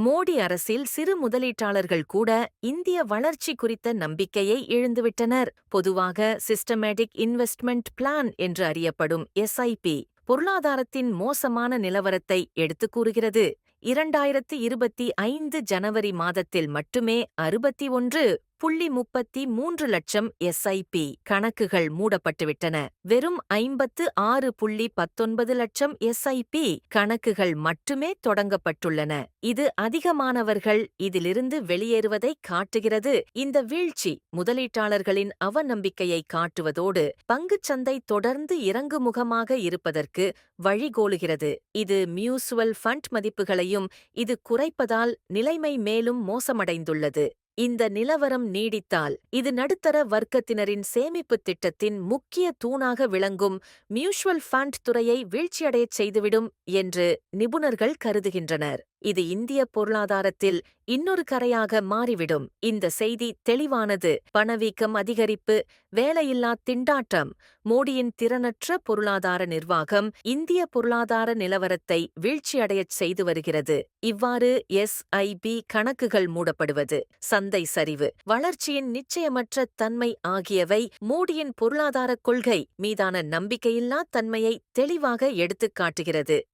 மோடி அரசில் சிறு முதலீட்டாளர்கள் கூட இந்திய வளர்ச்சி குறித்த நம்பிக்கையை இழந்துவிட்டனர். பொதுவாக சிஸ்டமேட்டிக் இன்வெஸ்ட்மெண்ட் பிளான் என்று அறியப்படும் எஸ்ஐபி பொருளாதாரத்தின் மோசமான நிலவரத்தை எடுத்துக் கூறுகிறது. இரண்டாயிரத்து இருபத்தி ஐந்து ஜனவரி மாதத்தில் மட்டுமே அறுபத்தி ஒன்று புள்ளி முப்பத்தி மூன்று லட்சம் எஸ்ஐபி கணக்குகள் மூடப்பட்டுவிட்டன. வெறும் ஐம்பத்து ஆறு புள்ளி பத்தொன்பது லட்சம் எஸ்ஐபி கணக்குகள் மட்டுமே தொடங்கப்பட்டுள்ளன. இது அதிகமானவர்கள் இதிலிருந்து வெளியேறுவதை காட்டுகிறது. இந்த வீழ்ச்சி முதலீட்டாளர்களின் அவநம்பிக்கையை காட்டுவதோடு பங்குச்சந்தை தொடர்ந்து இறங்குமுகமாக இருப்பதற்கு வழிகோலுகிறது. இது மியூசுவல் ஃபண்ட் மதிப்புகளையும் இது குறைப்பதால் நிலைமை மேலும் மோசமடைந்துள்ளது. இந்த நிலவரம் நீடித்தால் இது நடுத்தர வர்க்கத்தினரின் சேமிப்புத் திட்டத்தின் முக்கிய தூணாக விளங்கும் மியூச்சுவல் ஃபண்ட் துறையை வீழ்ச்சியடையச் செய்துவிடும் என்று நிபுணர்கள் கருதுகின்றனர். இது இந்திய பொருளாதாரத்தில் இன்னொரு கரையாக மாறிவிடும். இந்த செய்தி தெளிவானது. பணவீக்கம் அதிகரிப்பு வேலையில்லா திண்டாட்டம் மோடியின் திறனற்ற பொருளாதார நிர்வாகம் இந்திய பொருளாதார நிலவரத்தை வீழ்ச்சியடையச் செய்து வருகிறது. இவ்வாறு எஸ்ஐபி கணக்குகள் மூடப்படுவது. சந்தை சரிவு வளர்ச்சியின் நிச்சயமற்ற தன்மை ஆகியவை மோடியின் பொருளாதார கொள்கை மீதான நம்பிக்கையில்லா தன்மையை தெளிவாக எடுத்துக் காட்டுகிறது.